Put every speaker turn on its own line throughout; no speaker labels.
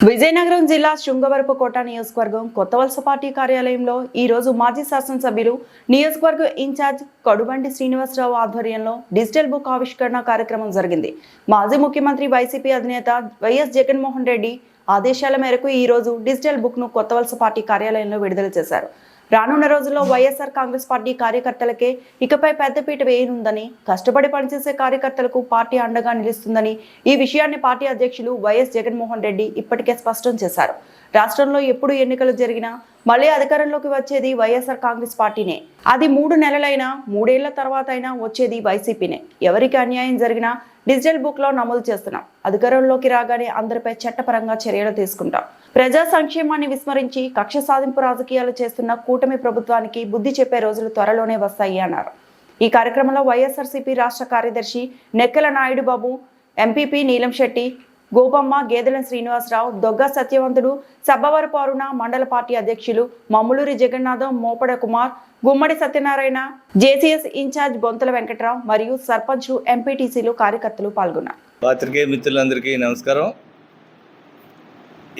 విజయనగరం జిల్లా శృంగవరపుకోట నియోజకవర్గం కొత్తవలస పార్టీ కార్యాలయంలో ఈ రోజు మాజీ శాసనసభ్యులు నియోజకవర్గ ఇన్ఛార్జ్ కడుబండి శ్రీనివాసరావు ఆధ్వర్యంలో డిజిటల్ బుక్ ఆవిష్కరణ కార్యక్రమం జరిగింది. మాజీ ముఖ్యమంత్రి వైసీపీ అధినేత వైఎస్ జగన్మోహన్ రెడ్డి ఆదేశాల మేరకు ఈ రోజు డిజిటల్ బుక్ను కొత్తవలస పార్టీ కార్యాలయంలో విడుదల చేశారు. రానున్న రోజుల్లో వైఎస్ఆర్ కాంగ్రెస్ పార్టీ కార్యకర్తలకే ఇకపై పెద్దపీట వేయనుందని కష్టపడి పనిచేసే కార్యకర్తలకు పార్టీ అండగా నిలుస్తుందని ఈ విషయాన్ని పార్టీ అధ్యక్షులు వైఎస్ జగన్మోహన్ రెడ్డి ఇప్పటికే స్పష్టం చేశారు. రాష్ట్రంలో ఎప్పుడు ఎన్నికలు జరిగినా మళ్ళీ అధికారంలోకి వచ్చేది వైఎస్ఆర్ కాంగ్రెస్ పార్టీనే. అది మూడు నెలలైనా మూడేళ్ళ తర్వాత అయినా వచ్చేది వైసీపీనే. ఎవరికి అన్యాయం జరిగినా డిజిటల్ బుక్లో నమోదు చేస్తున్నాం. అధికారంలోకి రాగానే అందరిపై చట్టపరంగా చర్యలు తీసుకుంటాం. ప్రజా సంక్షేమాన్ని విస్మరించి కక్ష సాధింపు రాజకీయాలు చేస్తున్న కూటమి ప్రభుత్వానికి బుద్ధి చెప్పే రోజులు త్వరలోనే వస్తాయి అన్నారు. ఈ కార్యక్రమంలో వైఎస్ఆర్సీపీ రాష్ట్ర కార్యదర్శి నెక్కల నాయుడు బాబు ఎంపీపీ నీలం శెట్టి గోపమ్మ గేదెల శ్రీనివాసరావు దొగ్గ సత్యవంతుడు సబ్బవరపు మండల పార్టీ అధ్యక్షులు మమ్ములూరి జగన్నాథం మోపడ కుమార్ గుమ్మడి సత్యనారాయణ జేసీఎస్ ఇన్ఛార్జ్ బొంతల వెంకట్రావు మరియు సర్పంచ్లు ఎంపీటీసీలు కార్యకర్తలు పాల్గొన్నారు.
పాత్రికేయ మిత్రులందరికీ నమస్కారం.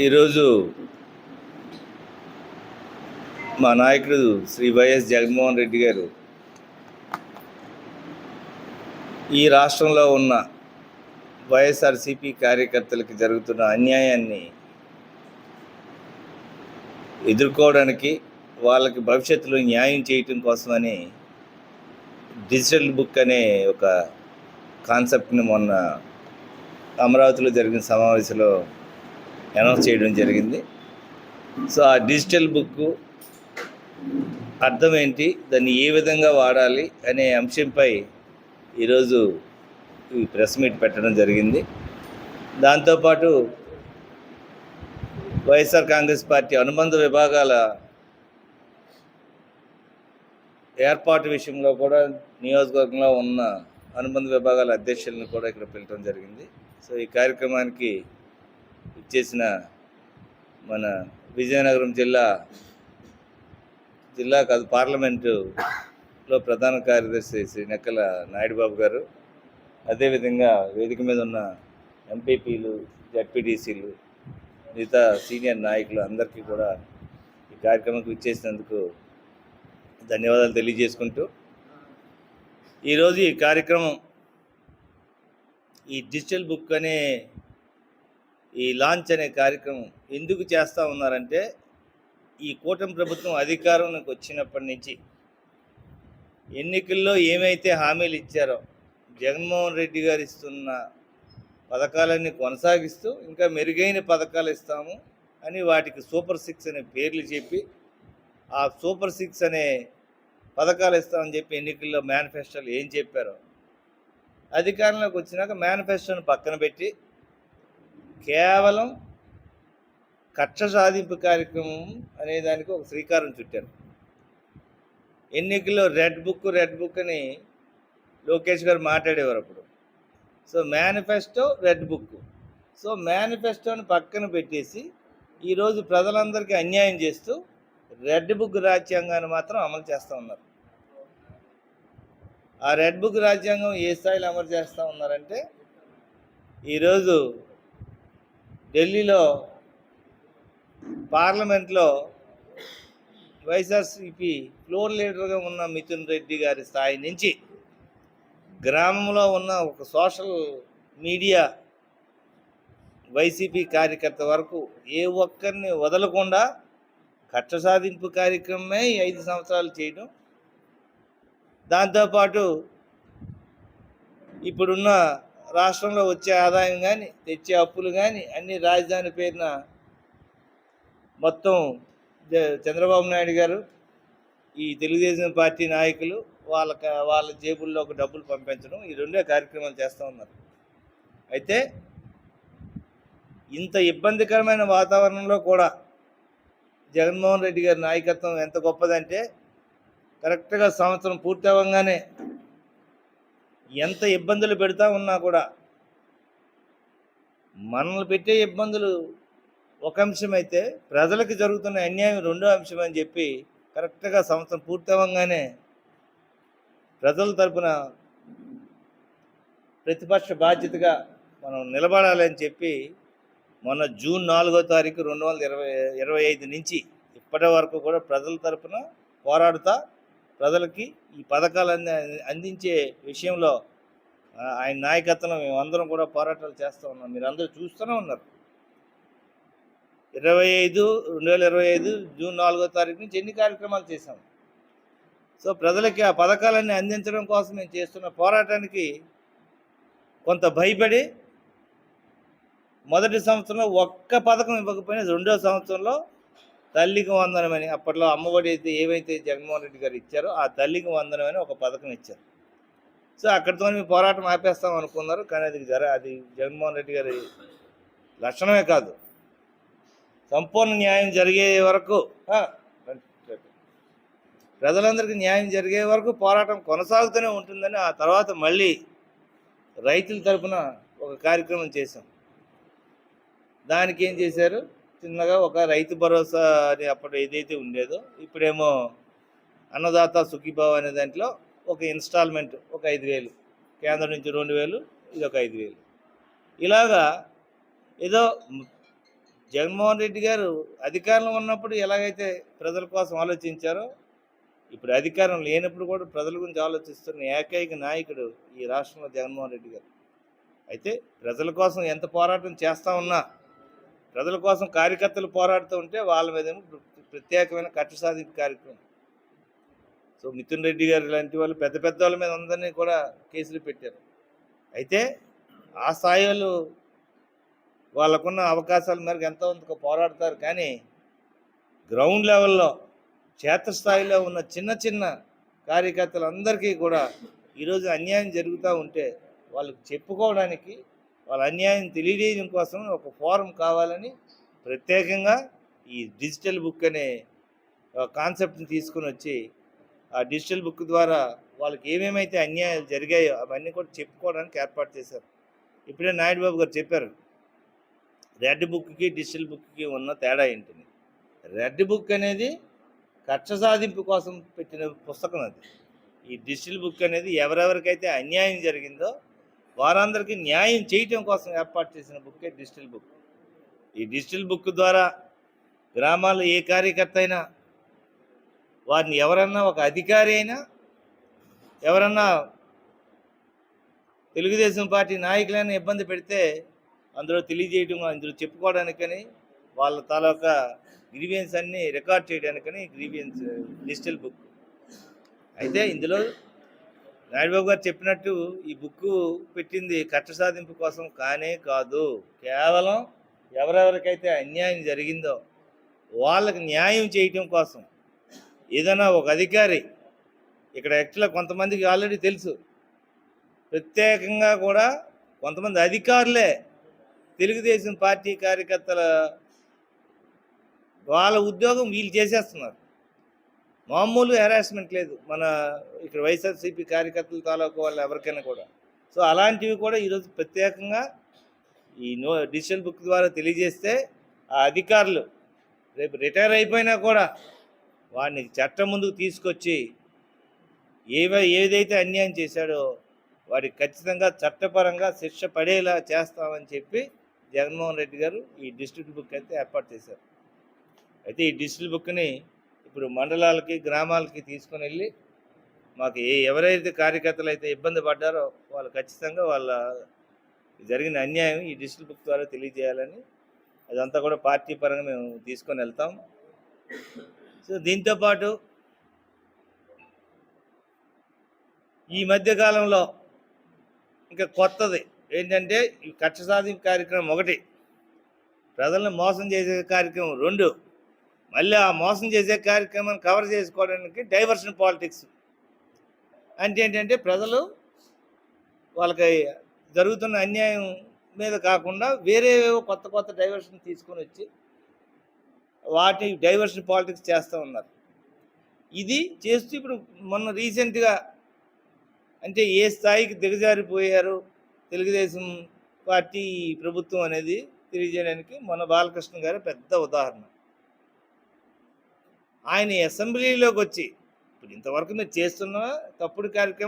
ఈరోజు మా నాయకుడు శ్రీ వైఎస్ జగన్మోహన్ రెడ్డి గారు ఈ రాష్ట్రంలో ఉన్న వైఎస్ఆర్సిపి కార్యకర్తలకు జరుగుతున్న అన్యాయాన్ని ఎదుర్కోవడానికి వాళ్ళకి భవిష్యత్తులో న్యాయం చేయటం కోసమని డిజిటల్ బుక్ అనే ఒక కాన్సెప్ట్ని మొన్న అమరావతిలో జరిగిన సమావేశంలో అనౌన్స్ చేయడం జరిగింది. సో ఆ డిజిటల్ బుక్ అర్థం ఏంటి? దాన్ని ఏ విధంగా వాడాలి అనే అంశంపై ఈరోజు ఈ ప్రెస్ మీట్ పెట్టడం జరిగింది. దాంతోపాటు వైఎస్ఆర్ కాంగ్రెస్ పార్టీ అనుబంధ విభాగాల ఏర్పాటు విషయంలో కూడా నియోజకవర్గంలో ఉన్న అనుబంధ విభాగాల అధ్యక్షులను కూడా ఇక్కడ పిలవడం జరిగింది. సో ఈ కార్యక్రమానికి ఇచ్చేసిన మన విజయనగరం జిల్లా జిల్లా కాదు పార్లమెంటులో ప్రధాన కార్యదర్శి శ్రీ నెక్కల నాయుడు బాబు గారు అదేవిధంగా వేదిక మీద ఉన్న ఎంపీపీలు జడ్పీటీసీలు మిగతా సీనియర్ నాయకులు అందరికీ కూడా ఈ కార్యక్రమంకి ఇచ్చేసినందుకు ధన్యవాదాలు తెలియజేసుకుంటూ ఈరోజు ఈ కార్యక్రమం ఈ డిజిటల్ బుక్ అనే ఈ లాంచ్ అనే కార్యక్రమం ఎందుకు చేస్తూ ఉన్నారంటే ఈ కూటమి ప్రభుత్వం అధికారంలోకి వచ్చినప్పటి నుంచి ఎన్నికల్లో ఏమైతే హామీలు ఇచ్చారో జగన్మోహన్ రెడ్డి గారు ఇస్తున్న పథకాలన్నీ కొనసాగిస్తూ ఇంకా మెరుగైన పథకాలు ఇస్తాము అని వాటికి సూపర్ సిక్స్ అనే పేర్లు చెప్పి ఆ సూపర్ సిక్స్ అనే పథకాలు ఇస్తామని చెప్పి ఎన్నికల్లో మేనిఫెస్టోలు ఏం చెప్పారో అధికారంలోకి వచ్చినాక మేనిఫెస్టోని పక్కన పెట్టి కేవలం కక్ష సాధింపు కార్యక్రమం అనే దానికి ఒక శ్రీకారం చుట్టారు. ఎన్నికల్లో రెడ్ బుక్ రెడ్ బుక్ అని లోకేష్ గారు మాట్లాడేవారు అప్పుడు. So manifesto red book so మేనిఫెస్టోని పక్కన పెట్టేసి ఈరోజు ప్రజలందరికీ అన్యాయం చేస్తూ రెడ్ బుక్ రాజ్యాంగాన్ని మాత్రం అమలు చేస్తూ ఉన్నారు. ఆ రెడ్ బుక్ రాజ్యాంగం ఏ స్థాయిలో అమలు చేస్తూ ఉన్నారంటే ఈరోజు ఢిల్లీలో పార్లమెంట్లో వైఎస్ఆర్సిపి ఫ్లోర్ లీడర్గా ఉన్న మిథున్ రెడ్డి గారి స్థాయి నుంచి గ్రామంలో ఉన్న ఒక సోషల్ మీడియా వైసీపీ కార్యకర్త వరకు ఏ ఒక్కరిని వదలకుండా కక్ష సాధింపు కార్యక్రమమే ఈ ఐదు సంవత్సరాలు చేయడం. దాంతోపాటు ఇప్పుడున్న రాష్ట్రంలో వచ్చే ఆదాయం కానీ తెచ్చే అప్పులు కానీ అన్ని రాజధాని పేరున మొత్తం చంద్రబాబు నాయుడు గారు ఈ తెలుగుదేశం పార్టీ నాయకులు వాళ్ళ క- వాళ్ళ జేబుల్లోకి డబ్బులు పంపించడం ఈ రెండే కార్యక్రమాలు చేస్తూ ఉన్నారు. అయితే ఇంత ఇబ్బందికరమైన వాతావరణంలో కూడా జగన్మోహన్ రెడ్డి గారి నాయకత్వం ఎంత గొప్పదంటే కరెక్ట్గా సంవత్సరం పూర్తి అవ్వగానే ఎంత ఇబ్బందులు పెడతా ఉన్నా కూడా మనల్ని పెట్టే ఇబ్బందులు ఒక అంశం అయితే ప్రజలకు జరుగుతున్న అన్యాయం రెండో అంశం అని చెప్పి కరెక్ట్గా సంవత్సరం పూర్తి అవ్వగానే ప్రజల తరపున ప్రతిపక్ష బాధ్యతగా మనం నిలబడాలని చెప్పి మొన్న జూన్ నాలుగో తారీఖు రెండు వందల ఇరవై ఇరవై ఐదు నుంచి ఇప్పటి వరకు కూడా ప్రజల తరపున పోరాడుతా ప్రజలకి ఈ పథకాలన్నీ అందించే విషయంలో ఆయన నాయకత్వంలో మేమందరం కూడా పోరాటాలు చేస్తూ ఉన్నాం. మీరు అందరూ చూస్తూనే ఉన్నారు. ఇరవై ఐదు రెండు వేల ఇరవై ఐదు జూన్ నాలుగో తారీఖు నుంచి ఎన్ని కార్యక్రమాలు చేశాము సో ప్రజలకి ఆ పథకాలన్నీ అందించడం కోసం మేము చేస్తున్న పోరాటానికి కొంత భయపడి మొదటి సంవత్సరంలో ఒక్క పథకం ఇవ్వకపోయినా రెండో సంవత్సరంలో తల్లికి వందనమని అప్పట్లో అమ్మఒడి అయితే ఏవైతే జగన్మోహన్ రెడ్డి గారు ఇచ్చారో ఆ తల్లికి వందనమని ఒక పథకం ఇచ్చారు. సో అక్కడితో మేము పోరాటం ఆపేస్తాం అనుకున్నారు కానీ అది జర అది జగన్మోహన్ రెడ్డి గారి లక్షణమే కాదు. సంపూర్ణ న్యాయం జరిగే వరకు ప్రజలందరికీ న్యాయం జరిగే వరకు పోరాటం కొనసాగుతూనే ఉంటుందని ఆ తర్వాత మళ్ళీ రైతుల తరపున ఒక కార్యక్రమం చేశాం. దానికి ఏం చేశారు? చిన్నగా ఒక రైతు భరోసా అని అప్పుడు ఏదైతే ఉండేదో ఇప్పుడేమో అన్నదాత సుఖీభావ అనే దాంట్లో ఒక ఇన్స్టాల్మెంట్ ఒక ఐదు వేలు కేంద్రం నుంచి రెండు వేలు ఇది ఒక ఐదు వేలు. ఇలాగా ఏదో జగన్మోహన్ రెడ్డి గారు అధికారంలో ఉన్నప్పుడు ఎలాగైతే ప్రజల కోసం ఆలోచించారో ఇప్పుడు అధికారం లేనప్పుడు కూడా ప్రజల గురించి ఆలోచిస్తున్న ఏకైక నాయకుడు ఈ రాష్ట్రంలో జగన్మోహన్ రెడ్డి గారు. అయితే ప్రజల కోసం ఎంత పోరాటం చేస్తా ఉన్నా ప్రజల కోసం కార్యకర్తలు పోరాడుతూ ఉంటే వాళ్ళ మీద ప్రత్యేకమైన కక్ష సాధింపు కార్యక్రమం. సో మిథున్ రెడ్డి గారు లాంటి వాళ్ళు పెద్ద పెద్ద వాళ్ళ మీద అందరినీ కూడా కేసులు పెట్టారు. అయితే ఆ స్థాయిలు వాళ్ళకున్న అవకాశాల మేరకు ఎంతో కొంత పోరాడతారు కానీ గ్రౌండ్ లెవెల్లో క్షేత్రస్థాయిలో ఉన్న చిన్న చిన్న కార్యకర్తలందరికీ కూడా ఈరోజు అన్యాయం జరుగుతూ ఉంటే వాళ్ళకి చెప్పుకోవడానికి వాళ్ళ అన్యాయం తెలియజేయడం కోసం ఒక ఫోరం కావాలని ప్రత్యేకంగా ఈ డిజిటల్ బుక్ అనే కాన్సెప్ట్ని తీసుకుని వచ్చి ఆ డిజిటల్ బుక్ ద్వారా వాళ్ళకి ఏమేమైతే అన్యాయాలు జరిగాయో అవన్నీ కూడా చెప్పుకోవడానికి ఏర్పాటు చేశారు. ఇప్పుడే నాయుడు బాబు గారు చెప్పారు రెడ్ బుక్కి డిజిటల్ బుక్కి ఉన్న తేడా ఏంటని. రెడ్ బుక్ అనేది కక్ష సాధింపు కోసం పెట్టిన పుస్తకం అది. ఈ డిజిటల్ బుక్ అనేది ఎవరెవరికైతే అన్యాయం జరిగిందో వారందరికీ న్యాయం చేయటం కోసం ఏర్పాటు చేసిన బుక్కే డిజిటల్ బుక్. ఈ డిజిటల్ బుక్ ద్వారా గ్రామాల్లో ఏ కార్యకర్త అయినా వారిని ఎవరన్నా ఒక అధికారి అయినా ఎవరన్నా తెలుగుదేశం పార్టీ నాయకులైనా ఇబ్బంది పెడితే అందులో తెలియజేయడం అందులో చెప్పుకోవడానికని వాళ్ళ తాలూకా గ్రీవియన్స్ అన్ని రికార్డ్ చేయడానికని గ్రీవియన్స్ డిజిటల్ బుక్. అయితే ఇందులో నాయుడుబాబు గారు చెప్పినట్టు ఈ బుక్ పెట్టింది కట్ట సాధింపు కోసం కానే కాదు. కేవలం ఎవరెవరికైతే అన్యాయం జరిగిందో వాళ్ళకి న్యాయం చేయటం కోసం ఏదైనా ఒక అధికారి ఇక్కడ యాక్చువల్గా కొంతమందికి ఆల్రెడీ తెలుసు ప్రత్యేకంగా కూడా కొంతమంది అధికారులే తెలుగుదేశం పార్టీ కార్యకర్తల వాళ్ళ ఉద్యోగం వీళ్ళు చేసేస్తున్నారు. మామూలు హెరాస్మెంట్ లేదు. మన ఇక్కడ వైఎస్ఆర్సీపీ కార్యకర్తల తాలూకు వాళ్ళు ఎవరికైనా కూడా. సో అలాంటివి కూడా ఈరోజు ప్రత్యేకంగా ఈ నో డిజిటల్ బుక్ ద్వారా తెలియజేస్తే ఆ అధికారులు రేపు రిటైర్ అయిపోయినా కూడా వాడిని చట్టం ముందుకు తీసుకొచ్చి ఏవ ఏదైతే అన్యాయం చేశాడో వాడికి ఖచ్చితంగా చట్టపరంగా శిక్ష పడేలా చేస్తామని చెప్పి జగన్మోహన్ రెడ్డి గారు ఈ డిస్ట్రిక్ట్ బుక్ అయితే ఏర్పాటు చేశారు. అయితే ఈ డిజిటల్ బుక్ని ఇప్పుడు మండలాలకి గ్రామాలకి తీసుకొని వెళ్ళి మాకు ఏ ఎవరైతే కార్యకర్తలు అయితే ఇబ్బంది పడ్డారో వాళ్ళు ఖచ్చితంగా వాళ్ళ జరిగిన అన్యాయం ఈ డిజిటల్ బుక్ ద్వారా తెలియజేయాలని అదంతా కూడా పార్టీ పరంగా మేము తీసుకొని వెళ్తాం. సో దీంతోపాటు ఈ మధ్యకాలంలో ఇంకా కొత్తది ఏంటంటే ఈ కక్ష సాధింపు కార్యక్రమం ఒకటి ప్రజలను మోసం చేసే కార్యక్రమం రెండు. మళ్ళీ ఆ మోసం చేసే కార్యక్రమాన్ని కవర్ చేసుకోవడానికి డైవర్షన్ పాలిటిక్స్ అంటే ఏంటంటే ప్రజలు వాళ్ళకి జరుగుతున్న అన్యాయం మీద కాకుండా వేరే కొత్త కొత్త డైవర్షన్ తీసుకొని వచ్చి వాటి డైవర్షన్ పాలిటిక్స్ చేస్తూ ఉన్నారు. ఇది చేస్తూ ఇప్పుడు మొన్న రీసెంట్గా అంటే ఏ స్థాయికి దిగజారిపోయారు తెలుగుదేశం పార్టీ ప్రభుత్వం అనేది తెలియజేయడానికి మన బాలకృష్ణ గారు పెద్ద ఉదాహరణ. ఆయన అసెంబ్లీలోకి వచ్చి ఇప్పుడు ఇంతవరకు మీరు చేస్తున్న తప్పుడు కార్యక్రమం